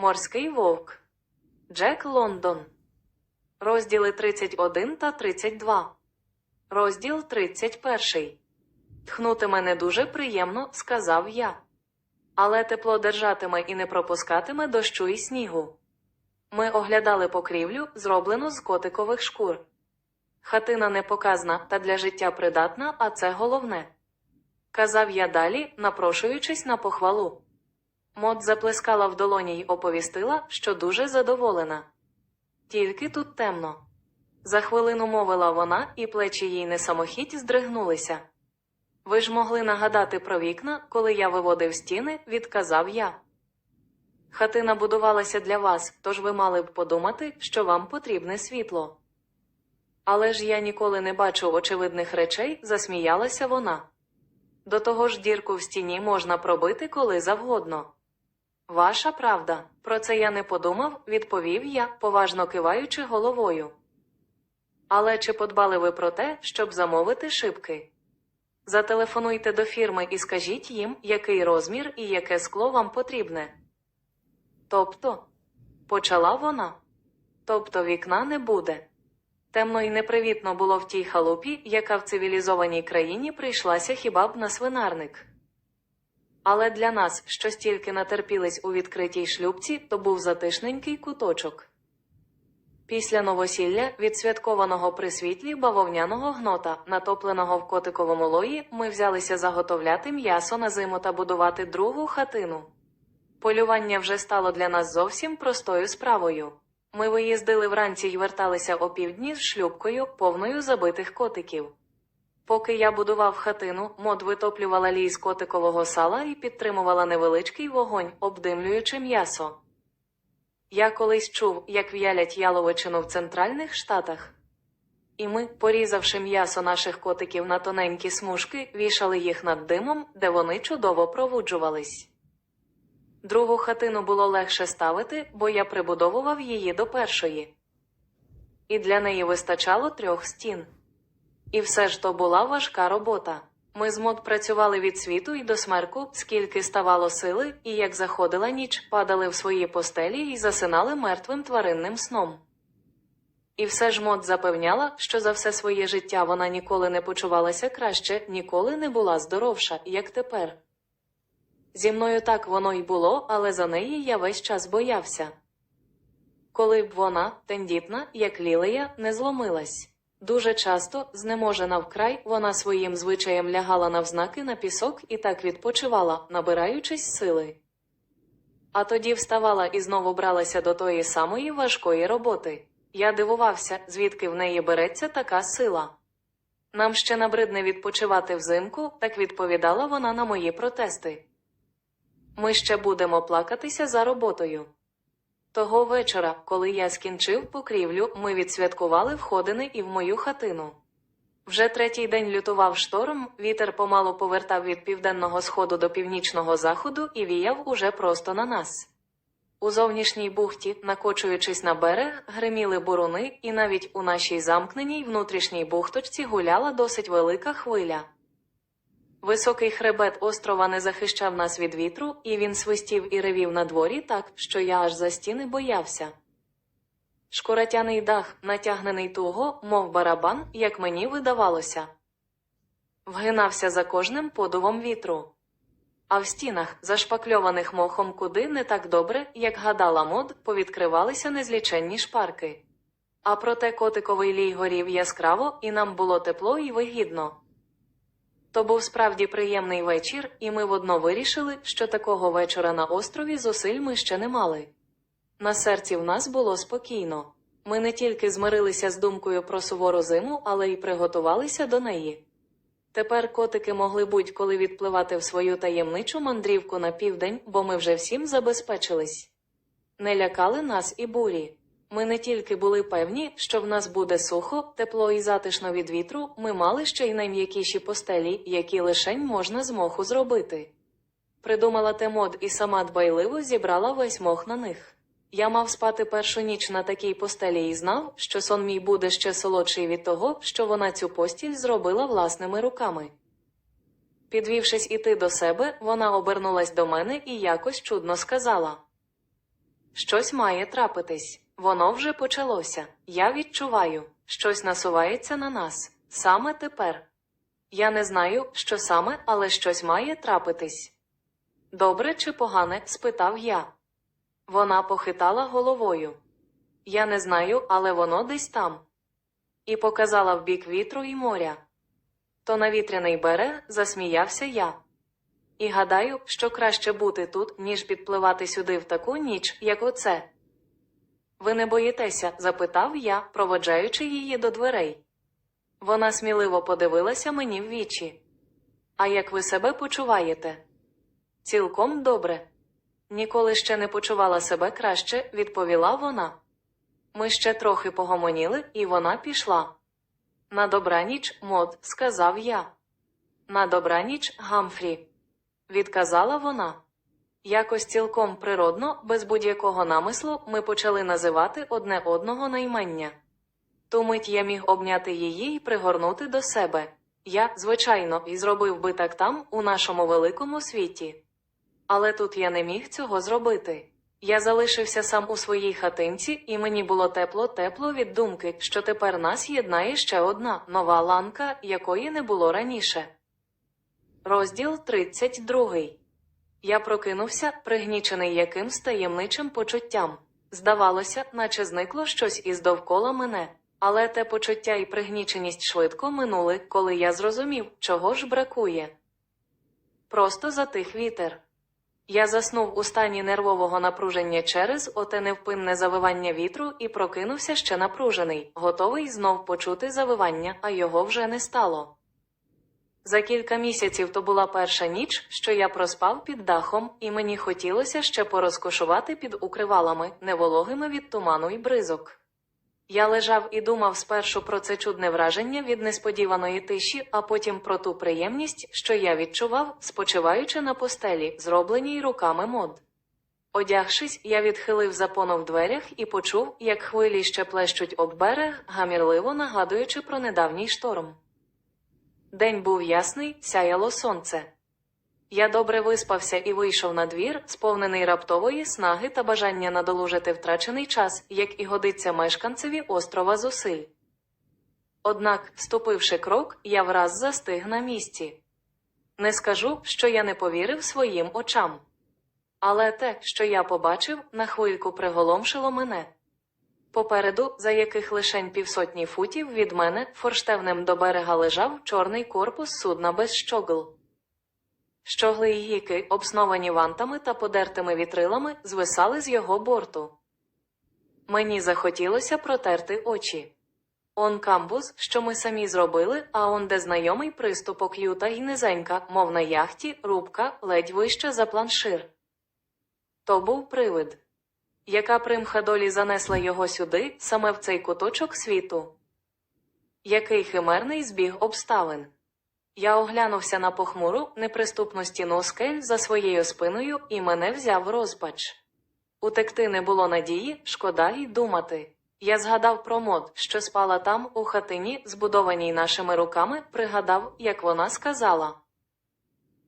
Морський вовк. Джек Лондон. Розділи 31 та 32. Розділ 31. Тхнутиме не дуже приємно, сказав я. Але тепло держатиме і не пропускатиме дощу і снігу. Ми оглядали покрівлю, зроблену з котикових шкур. Хатина непоказна та для життя придатна, а це головне. Казав я далі, напрошуючись на похвалу. Мод заплескала в долоні й оповістила, що дуже задоволена. Тільки тут темно. За хвилину мовила вона, і плечі їй не самохідь здригнулися. Ви ж могли нагадати про вікна, коли я виводив стіни, відказав я. Хатина будувалася для вас, тож ви мали б подумати, що вам потрібне світло. Але ж я ніколи не бачу очевидних речей, засміялася вона. До того ж дірку в стіні можна пробити коли завгодно. Ваша правда, про це я не подумав, відповів я, поважно киваючи головою. Але чи подбали ви про те, щоб замовити шибки? Зателефонуйте до фірми і скажіть їм, який розмір і яке скло вам потрібне. Тобто, почала вона. Тобто вікна не буде. Темно і непривітно було в тій халупі, яка в цивілізованій країні прийшлася хіба б на свинарник. Але для нас, що стільки натерпілись у відкритій шлюбці, то був затишненький куточок. Після новосілля, відсвяткованого при світлі бавовняного гнота, натопленого в котиковому лої, ми взялися заготовляти м'ясо на зиму та будувати другу хатину. Полювання вже стало для нас зовсім простою справою. Ми виїздили вранці й верталися опівдні з шлюбкою, повною забитих котиків. Поки я будував хатину, мод витоплювала лій з котикового сала і підтримувала невеличкий вогонь, обдимлюючи м'ясо. Я колись чув, як в'ялять яловичину в центральних штатах. І ми, порізавши м'ясо наших котиків на тоненькі смужки, вішали їх над димом, де вони чудово провуджувались. Другу хатину було легше ставити, бо я прибудовував її до першої. І для неї вистачало трьох стін. І все ж то була важка робота. Ми з мод працювали від світу і до смерку, скільки ставало сили, і як заходила ніч, падали в свої постелі і засинали мертвим тваринним сном. І все ж мод запевняла, що за все своє життя вона ніколи не почувалася краще, ніколи не була здоровша, як тепер. Зі мною так воно й було, але за неї я весь час боявся. Коли б вона, тендітна, як лілея, не зломилась. Дуже часто, знеможена вкрай, вона своїм звичаєм лягала навзнаки на пісок і так відпочивала, набираючись сили. А тоді вставала і знову бралася до тої самої важкої роботи. Я дивувався, звідки в неї береться така сила. Нам ще набридне відпочивати взимку, так відповідала вона на мої протести. Ми ще будемо плакатися за роботою. Того вечора, коли я скінчив покрівлю, ми відсвяткували входини і в мою хатину. Вже третій день лютував шторм, вітер помалу повертав від південного сходу до північного заходу і віяв уже просто на нас. У зовнішній бухті, накочуючись на берег, гриміли буруни, і навіть у нашій замкненій внутрішній бухточці гуляла досить велика хвиля. Високий хребет острова не захищав нас від вітру, і він свистів і ревів на дворі так, що я аж за стіни боявся. Шкуратяний дах, натягнений туго, мов барабан, як мені видавалося, вгинався за кожним подувом вітру. А в стінах, зашпакльованих мохом куди не так добре, як гадала мод, повідкривалися незліченні шпарки. А проте котиковий лій горів яскраво, і нам було тепло і вигідно. То був справді приємний вечір, і ми водно вирішили, що такого вечора на острові зусиль ми ще не мали. На серці в нас було спокійно. Ми не тільки змирилися з думкою про сувору зиму, але й приготувалися до неї. Тепер котики могли будь-коли відпливати в свою таємничу мандрівку на південь, бо ми вже всім забезпечились. Не лякали нас і бурі. Ми не тільки були певні, що в нас буде сухо, тепло і затишно від вітру, ми мали ще й найм'якіші постелі, які лишень можна з моху зробити. Придумала те мод і сама дбайливо зібрала весь мох на них. Я мав спати першу ніч на такій постелі і знав, що сон мій буде ще солодший від того, що вона цю постіль зробила власними руками. Підвівшись іти до себе, вона обернулась до мене і якось чудно сказала Щось має трапитись. Воно вже почалося. Я відчуваю, щось насувається на нас. Саме тепер. Я не знаю, що саме, але щось має трапитись. Добре чи погане? спитав я. Вона похитала головою. Я не знаю, але воно десь там. І показала в бік вітру і моря. То на вітряний берег засміявся я. І гадаю, що краще бути тут, ніж підпливати сюди в таку ніч, як оце. Ви не боїтеся? запитав я, проводжаючи її до дверей. Вона сміливо подивилася мені в вічі. А як ви себе почуваєте? Цілком добре. Ніколи ще не почувала себе краще, відповіла вона. Ми ще трохи погомоніли, і вона пішла. На добраніч, мод, сказав я. На добраніч, Гамфрі, відказала вона. Якось цілком природно, без будь-якого намислу, ми почали називати одне одного наймення. Ту мить я міг обняти її і пригорнути до себе. Я, звичайно, і зробив би так там, у нашому великому світі. Але тут я не міг цього зробити. Я залишився сам у своїй хатинці, і мені було тепло-тепло від думки, що тепер нас єднає ще одна нова ланка, якої не було раніше. Розділ 32 Я прокинувся, пригнічений якимсь таємничим почуттям. Здавалося, наче зникло щось із довкола мене. Але те почуття і пригніченість швидко минули, коли я зрозумів, чого ж бракує. Просто затих вітер. Я заснув у стані нервового напруження через оте невпинне завивання вітру і прокинувся ще напружений, готовий знов почути завивання, а його вже не стало. За кілька місяців то була перша ніч, що я проспав під дахом, і мені хотілося ще порозкошувати під укривалами, невологими від туману й бризок. Я лежав і думав спершу про це чудне враження від несподіваної тиші, а потім про ту приємність, що я відчував, спочиваючи на постелі, зробленій руками мод. Одягшись, я відхилив запону в дверях і почув, як хвилі ще плещуть об берег, гамірливо нагадуючи про недавній шторм. День був ясний, сяяло сонце. Я добре виспався і вийшов на двір, сповнений раптової снаги та бажання надолужити втрачений час, як і годиться мешканцеві острова зусиль. Однак, ступивши крок, я враз застиг на місці. Не скажу, що я не повірив своїм очам. Але те, що я побачив, на хвильку приголомшило мене. Попереду, за яких лишень півсотні футів від мене, форштевнем до берега лежав чорний корпус судна без щогл. Щогли й гіки, обсновані вантами та подертими вітрилами, звисали з його борту. Мені захотілося протерти очі. Он камбуз, що ми самі зробили, а он де знайомий приступок юта й низенька, мов на яхті, рубка, ледь вища за планшир. То був привид. Яка примха долі занесла його сюди, саме в цей куточок світу? Який химерний збіг обставин? Я оглянувся на похмуру, неприступну стіну скель за своєю спиною і мене взяв розпач. Утекти не було надії, шкода й думати. Я згадав про мод, що спала там, у хатині, збудованій нашими руками, пригадав, як вона сказала.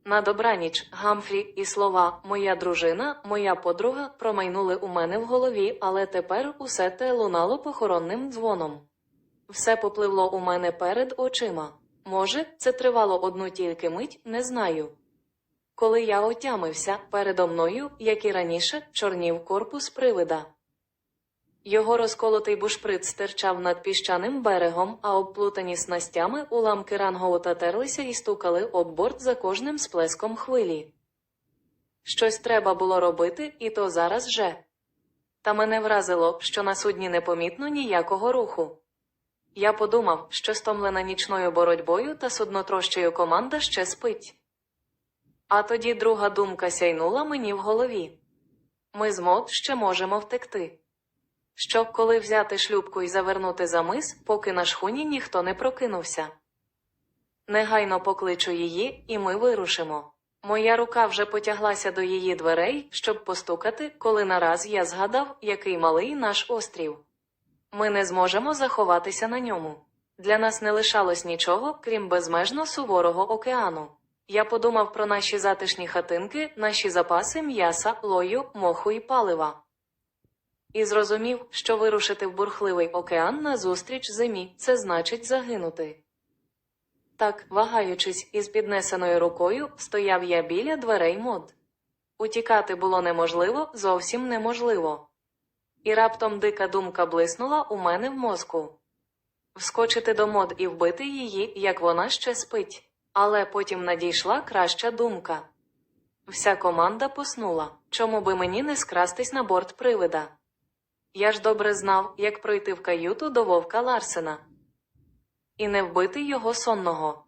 На добраніч, Гамфрі і слова Моя дружина, моя подруга промайнули у мене в голові, але тепер усе те лунало похоронним дзвоном. Все попливло у мене перед очима. Може, це тривало одну тільки мить, не знаю. Коли я отямився, передо мною, як і раніше, чорнів корпус привида. Його розколотий бушприт стирчав над піщаним берегом, а обплутані снастями уламки рангоута терлися і стукали об борт за кожним сплеском хвилі. Щось треба було робити, і то зараз же. Та мене вразило, що на судні непомітно ніякого руху. Я подумав, що стомлена нічною боротьбою та суднотрощею команда ще спить. А тоді друга думка сяйнула мені в голові ми з мод ще можемо втекти. Щоб коли взяти шлюбку і завернути за мис, поки на шхуні ніхто не прокинувся. Негайно покличу її, і ми вирушимо. Моя рука вже потяглася до її дверей, щоб постукати, коли нараз я згадав, який малий наш острів. Ми не зможемо заховатися на ньому. Для нас не лишалось нічого, крім безмежно суворого океану. Я подумав про наші затишні хатинки, наші запаси м'яса, лою, моху і палива. І зрозумів, що вирушити в бурхливий океан назустріч зимі це значить загинути. Так, вагаючись із піднесеною рукою, стояв я біля дверей мод. Утікати було неможливо, зовсім неможливо. І раптом дика думка блиснула у мене в мозку. Вскочити до мод і вбити її, як вона ще спить. Але потім надійшла краща думка. Вся команда поснула, чому би мені не скрастись на борт привида. Я ж добре знав, як пройти в каюту до вовка Ларсена і не вбити його сонного.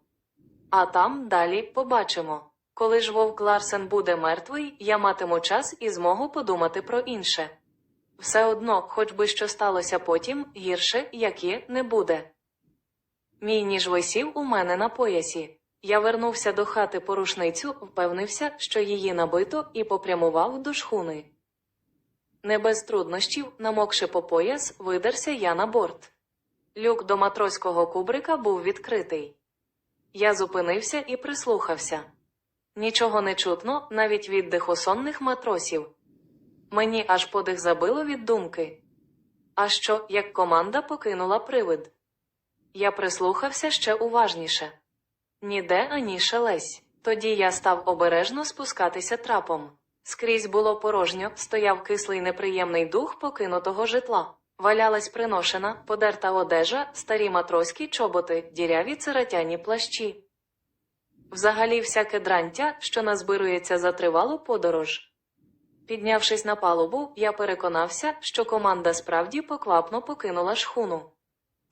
А там далі побачимо. Коли ж вовк Ларсен буде мертвий, я матиму час і змогу подумати про інше. Все одно, хоч би що сталося потім, гірше, як є, не буде. Мій ніж висів у мене на поясі. Я вернувся до хати по рушницю, впевнився, що її набито, і попрямував до шхуни. Не без труднощів, намокши по пояс, видерся я на борт. Люк до матроського кубрика був відкритий. Я зупинився і прислухався. Нічого не чутно, навіть віддиху сонних матросів. Мені аж подих забило від думки. А що, як команда покинула привид? Я прислухався ще уважніше. Ніде ані шелесь. Тоді я став обережно спускатися трапом. Скрізь було порожньо, стояв кислий неприємний дух покинутого житла. Валялась приношена, подерта одежа, старі матроські чоботи, діряві цератяні плащі. Взагалі всяке дрантя, що назбирується за тривалу подорож. Піднявшись на палубу, я переконався, що команда справді поквапно покинула шхуну.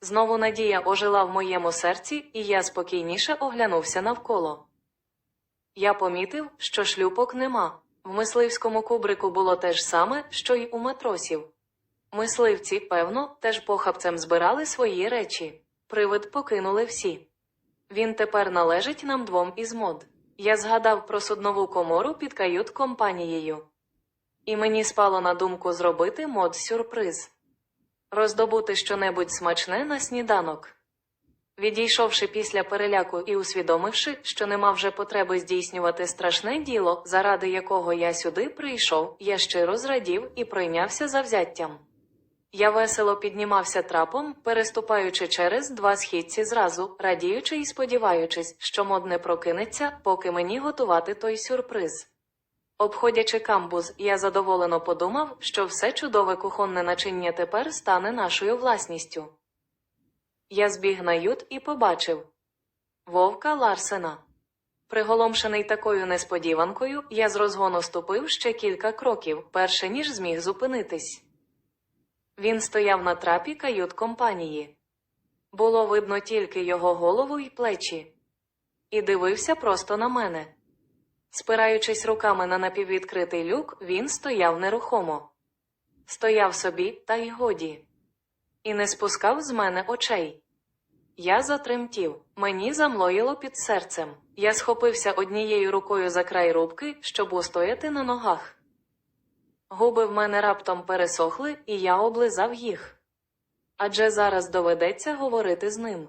Знову надія ожила в моєму серці, і я спокійніше оглянувся навколо. Я помітив, що шлюпок нема. В мисливському кубрику було те ж саме, що й у матросів. Мисливці, певно, теж похапцем збирали свої речі. Привид покинули всі. Він тепер належить нам двом із мод. Я згадав про суднову комору під кают компанією. І мені спало на думку зробити мод сюрприз роздобути щонебудь смачне на сніданок. Відійшовши після переляку і усвідомивши, що нема вже потреби здійснювати страшне діло, заради якого я сюди прийшов, я щиро зрадів і пройнявся завзяттям. Я весело піднімався трапом, переступаючи через два східці зразу, радіючи і сподіваючись, що мод не прокинеться, поки мені готувати той сюрприз. Обходячи камбуз, я задоволено подумав, що все чудове кухонне начиння тепер стане нашою власністю. Я збіг на ют і побачив вовка Ларсена. Приголомшений такою несподіванкою, я з розгону ступив ще кілька кроків, перше ніж зміг зупинитись. Він стояв на трапі кают компанії. Було видно тільки його голову й плечі, і дивився просто на мене. Спираючись руками на напіввідкритий люк, він стояв нерухомо. Стояв собі, та й годі, і не спускав з мене очей. Я затремтів, мені замлоїло під серцем. Я схопився однією рукою за край рубки, щоб устояти на ногах. Губи в мене раптом пересохли, і я облизав їх. Адже зараз доведеться говорити з ним.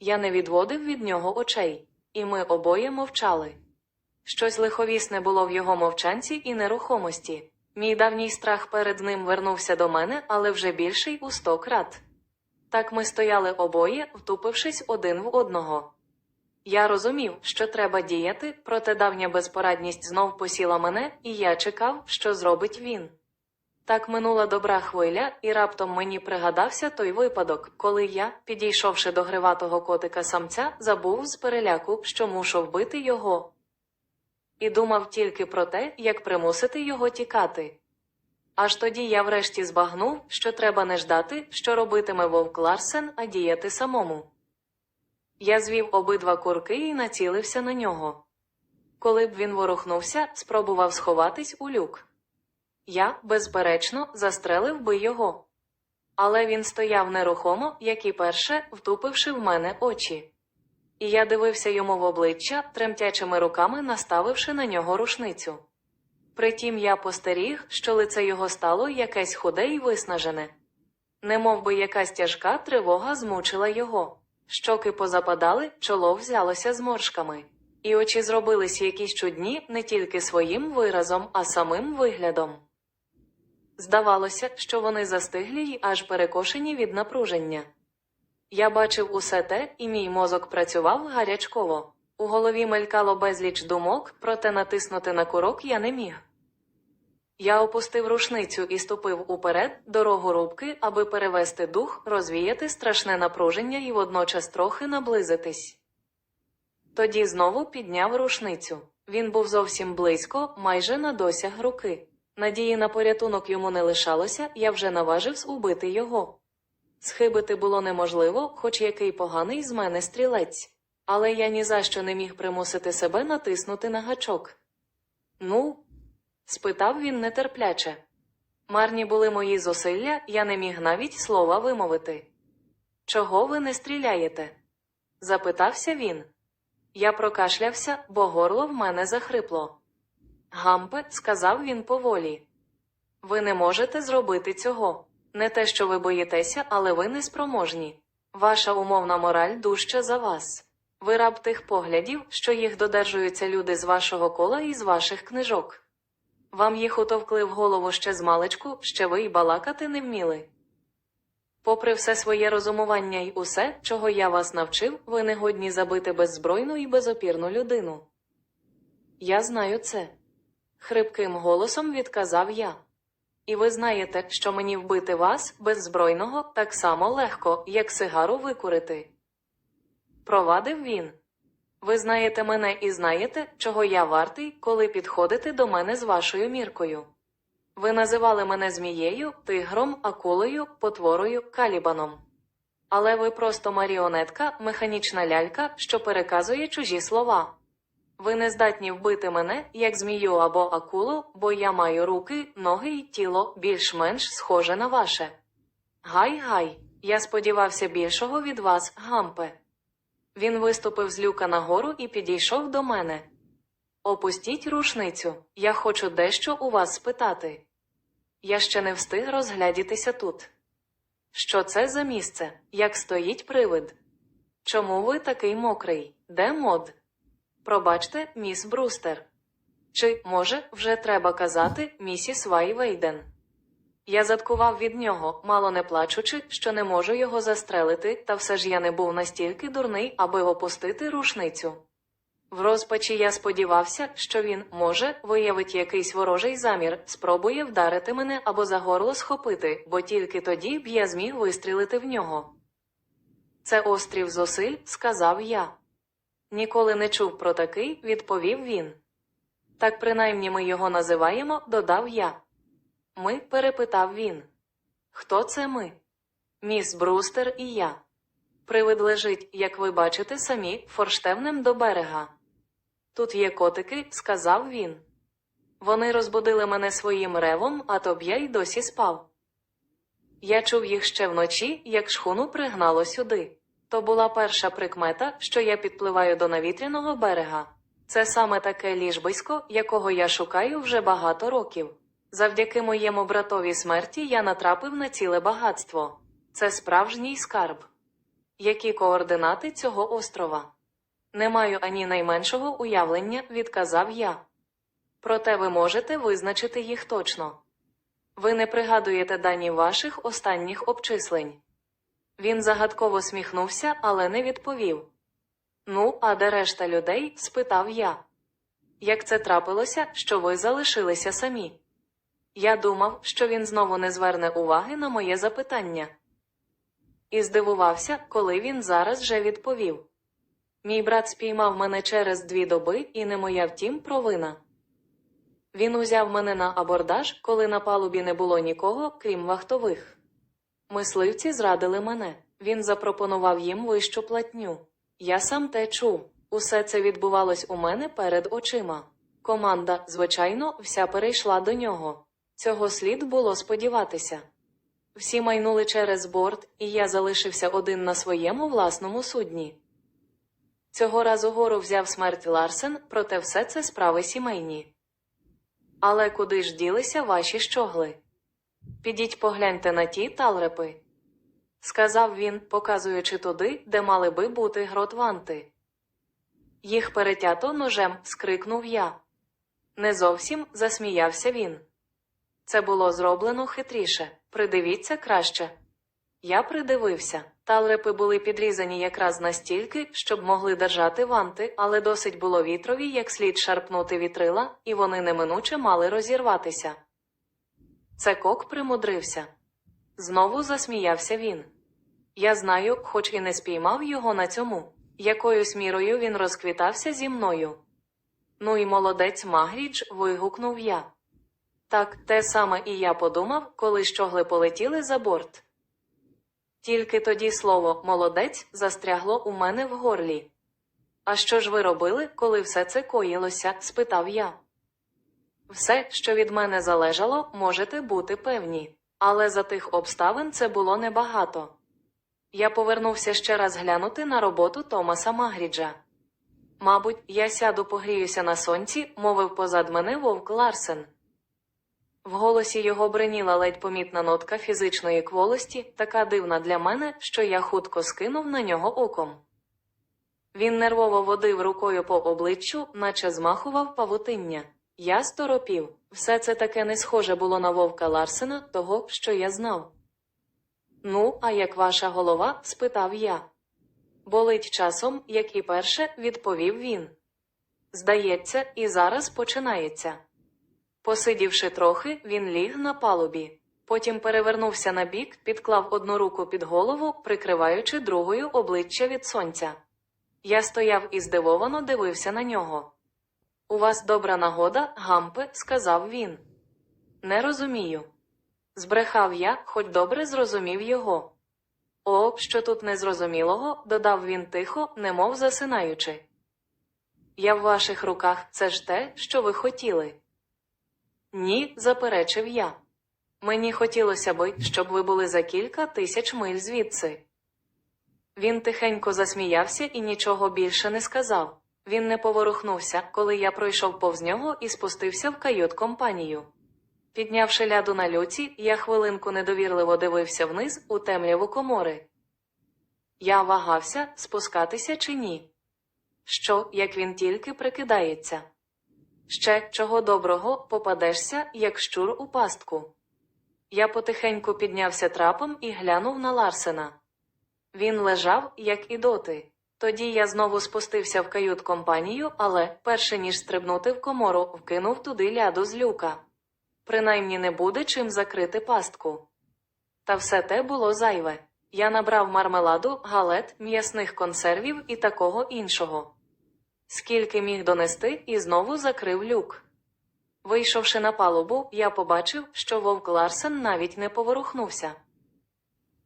Я не відводив від нього очей, і ми обоє мовчали. Щось лиховісне було в його мовчанці і нерухомості. Мій давній страх перед ним вернувся до мене, але вже більший у сто крат. Так ми стояли обоє, втупившись один в одного. Я розумів, що треба діяти, проте давня безпорадність знов посіла мене, і я чекав, що зробить він. Так минула добра хвиля, і раптом мені пригадався той випадок, коли я, підійшовши до гриватого котика самця, забув з переляку, що мушу вбити його. І думав тільки про те, як примусити його тікати. Аж тоді я врешті збагнув, що треба не ждати, що робитиме вовк Ларсен, а діяти самому. Я звів обидва курки і націлився на нього. Коли б він ворухнувся, спробував сховатись у люк. Я, безперечно, застрелив би його. Але він стояв нерухомо, як і перше, втупивши в мене очі. І я дивився йому в обличчя, тремтячими руками наставивши на нього рушницю. Притім я постеріг, що лице його стало якесь худе й виснажене. Немов би якась тяжка тривога змучила його. Щоки позападали, чоло взялося зморшками, і очі зробились якісь чудні не тільки своїм виразом, а самим виглядом. Здавалося, що вони застиглі й аж перекошені від напруження. Я бачив усе те, і мій мозок працював гарячково. У голові мелькало безліч думок, проте натиснути на курок я не міг. Я опустив рушницю і ступив уперед дорогу рубки, аби перевести дух, розвіяти страшне напруження і водночас трохи наблизитись. Тоді знову підняв рушницю. Він був зовсім близько, майже на досяг руки. Надії на порятунок йому не лишалося, я вже наважився убити його. Схибити було неможливо, хоч який поганий з мене стрілець, але я ні за що не міг примусити себе натиснути на гачок. Ну? спитав він нетерпляче. Марні були мої зусилля, я не міг навіть слова вимовити. Чого ви не стріляєте? запитався він. Я прокашлявся, бо горло в мене захрипло. Гампе, сказав він поволі. Ви не можете зробити цього. Не те, що ви боїтеся, але ви неспроможні. Ваша умовна мораль дужча за вас. Ви раб тих поглядів, що їх додержуються люди з вашого кола і з ваших книжок. Вам їх утовкли в голову ще з маличку, ще ви й балакати не вміли. Попри все своє розумування й усе, чого я вас навчив, ви не годні забити беззбройну і безопірну людину. Я знаю це. Хрипким голосом відказав я. І ви знаєте, що мені вбити вас, беззбройного, так само легко, як сигару викурити. Провадив він. Ви знаєте мене і знаєте, чого я вартий, коли підходите до мене з вашою міркою. Ви називали мене змією, тигром, акулою, потворою, калібаном. Але ви просто маріонетка, механічна лялька, що переказує чужі слова. Ви не здатні вбити мене, як змію або акулу, бо я маю руки, ноги й тіло більш-менш схоже на ваше. Гай гай, я сподівався більшого від вас, гампе. Він виступив з люка нагору і підійшов до мене. Опустіть рушницю, я хочу дещо у вас спитати. Я ще не встиг розглядітися тут. Що це за місце? Як стоїть привид? Чому ви такий мокрий? Де мод? Пробачте, міс Брустер. Чи, може, вже треба казати місіс Вайвейден? Я заткував від нього, мало не плачучи, що не можу його застрелити, та все ж я не був настільки дурний, аби опустити рушницю. В розпачі я сподівався, що він, може, виявить якийсь ворожий замір, спробує вдарити мене або за горло схопити, бо тільки тоді б я зміг вистрілити в нього. Це острів зусиль, сказав я. Ніколи не чув про такий, відповів він. Так принаймні ми його називаємо, додав я. Ми, перепитав він. Хто це ми? Міс Брустер і я. Привид лежить, як ви бачите самі, форштевнем до берега. Тут є котики, сказав він. Вони розбудили мене своїм ревом, а тобі я й досі спав. Я чув їх ще вночі, як шхуну пригнало сюди. То була перша прикмета, що я підпливаю до навітряного берега. Це саме таке ліжбисько, якого я шукаю вже багато років. Завдяки моєму братові смерті я натрапив на ціле багатство. Це справжній скарб. Які координати цього острова? Не маю ані найменшого уявлення, відказав я. Проте ви можете визначити їх точно. Ви не пригадуєте дані ваших останніх обчислень. Він загадково сміхнувся, але не відповів. Ну, а де решта людей? спитав я. Як це трапилося, що ви залишилися самі? Я думав, що він знову не зверне уваги на моє запитання. І здивувався, коли він зараз же відповів. Мій брат спіймав мене через дві доби, і не моя втім провина. Він узяв мене на абордаж, коли на палубі не було нікого, крім вахтових. Мисливці зрадили мене. Він запропонував їм вищу платню. Я сам те чув. Усе це відбувалось у мене перед очима. Команда, звичайно, вся перейшла до нього. Цього слід було сподіватися. Всі майнули через борт, і я залишився один на своєму власному судні. Цього разу гору взяв смерть Ларсен, проте все це справи сімейні. Але куди ж ділися ваші щогли? Підіть погляньте на ті талрепи, сказав він, показуючи туди, де мали би бути гротванти. Їх перетято ножем, скрикнув я. Не зовсім засміявся він. Це було зроблено хитріше. Придивіться краще. Я придивився. Талрепи були підрізані якраз настільки, щоб могли держати ванти, але досить було вітрові, як слід шарпнути вітрила, і вони неминуче мали розірватися. Це кок примудрився. Знову засміявся він. Я знаю, хоч і не спіймав його на цьому. Якоюсь мірою він розквітався зі мною. Ну і молодець Магрідж, вигукнув я. Так, те саме і я подумав, коли щогли полетіли за борт. Тільки тоді слово молодець застрягло у мене в горлі. А що ж ви робили, коли все це коїлося? спитав я. Все, що від мене залежало, можете бути певні, але за тих обставин це було небагато. Я повернувся ще раз глянути на роботу Томаса Магріджа. Мабуть, я сяду погріюся на сонці, мовив позад мене вовк Ларсен. В голосі його бриніла ледь помітна нотка фізичної кволості, така дивна для мене, що я хутко скинув на нього оком. Він нервово водив рукою по обличчю, наче змахував павутиння. Я сторопів. Все це таке не схоже було на вовка Ларсена, того, що я знав. Ну, а як ваша голова? спитав я. Болить часом, як і перше, відповів він. Здається, і зараз починається. Посидівши трохи, він ліг на палубі. Потім перевернувся на бік, підклав одну руку під голову, прикриваючи другою обличчя від сонця. Я стояв і здивовано дивився на нього. У вас добра нагода, гампе, сказав він. Не розумію. Збрехав я, хоч добре зрозумів його. О, що тут незрозумілого, додав він тихо, немов засинаючи. Я в ваших руках це ж те, що ви хотіли. Ні, заперечив я. Мені хотілося би, щоб ви були за кілька тисяч миль звідси. Він тихенько засміявся і нічого більше не сказав. Він не поворухнувся, коли я пройшов повз нього і спустився в кают-компанію. Піднявши ляду на люці, я хвилинку недовірливо дивився вниз у темряву комори. Я вагався, спускатися чи ні. Що, як він тільки прикидається? Ще чого доброго попадешся, як щур у пастку. Я потихеньку піднявся трапом і глянув на Ларсена. Він лежав, як і доти. Тоді я знову спустився в кают-компанію, але, перше ніж стрибнути в комору, вкинув туди ляду з люка. Принаймні не буде чим закрити пастку. Та все те було зайве. Я набрав мармеладу, галет, м'ясних консервів і такого іншого. Скільки міг донести, і знову закрив люк. Вийшовши на палубу, я побачив, що вовк Ларсен навіть не поворухнувся.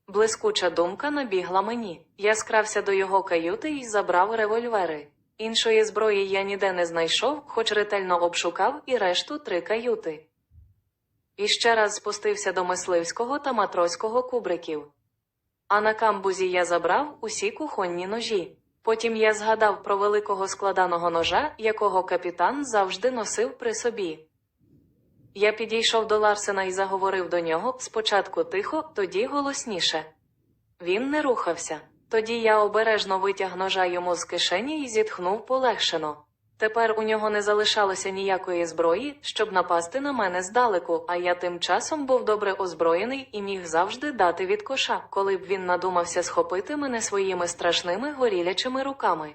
Блискуча думка набігла мені. Я скрався до його каюти і забрав револьвери. Іншої зброї я ніде не знайшов, хоч ретельно обшукав і решту три каюти. І ще раз спустився до мисливського та матроського кубриків. А на камбузі я забрав усі кухонні ножі. Потім я згадав про великого складаного ножа, якого капітан завжди носив при собі. Я підійшов до Ларсена і заговорив до нього спочатку тихо, тоді голосніше. Він не рухався. Тоді я обережно витяг ножа йому з кишені і зітхнув полегшено. Тепер у нього не залишалося ніякої зброї, щоб напасти на мене здалеку, а я тим часом був добре озброєний і міг завжди дати від коша, коли б він надумався схопити мене своїми страшними горілячими руками.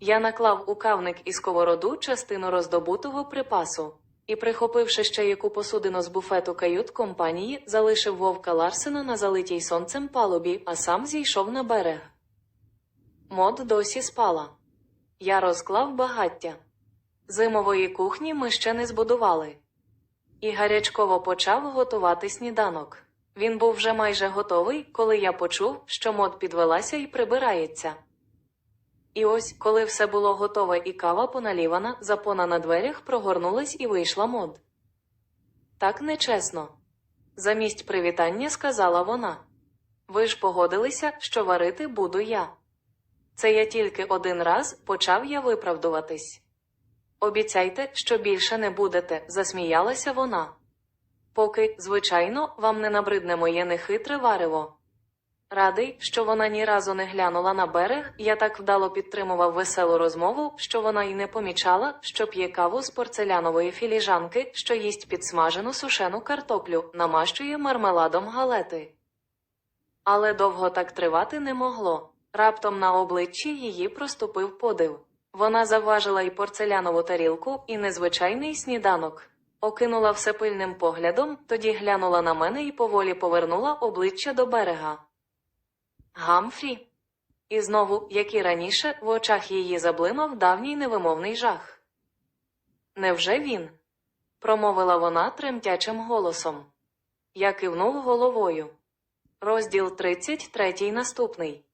Я наклав у кавник із сковороду частину роздобутого припасу і, прихопивши ще яку посудину з буфету кают компанії, залишив вовка Ларсена на залитій сонцем палубі, а сам зійшов на берег. Мод досі спала. Я розклав багаття. Зимової кухні ми ще не збудували. І гарячково почав готувати сніданок. Він був вже майже готовий, коли я почув, що мод підвелася і прибирається. І ось, коли все було готове і кава поналівана, запона на дверях прогорнулась і вийшла мод. Так нечесно. Замість привітання сказала вона. Ви ж погодилися, що варити буду я. Це я тільки один раз почав я виправдуватись. Обіцяйте, що більше не будете, засміялася вона. Поки, звичайно, вам не набридне моє нехитре варево. Радий, що вона ні разу не глянула на берег, я так вдало підтримував веселу розмову, що вона й не помічала, що п'є каву з порцелянової філіжанки, що їсть підсмажену сушену картоплю, намащує мармеладом галети. Але довго так тривати не могло. Раптом на обличчі її проступив подив. Вона завважила й порцелянову тарілку, і незвичайний сніданок. Окинула все пильним поглядом, тоді глянула на мене і поволі повернула обличчя до берега. Гамфрі. І знову, як і раніше, в очах її заблимав давній невимовний жах. Невже він? промовила вона тремтячим голосом. Я кивнув головою. Розділ 33 наступний.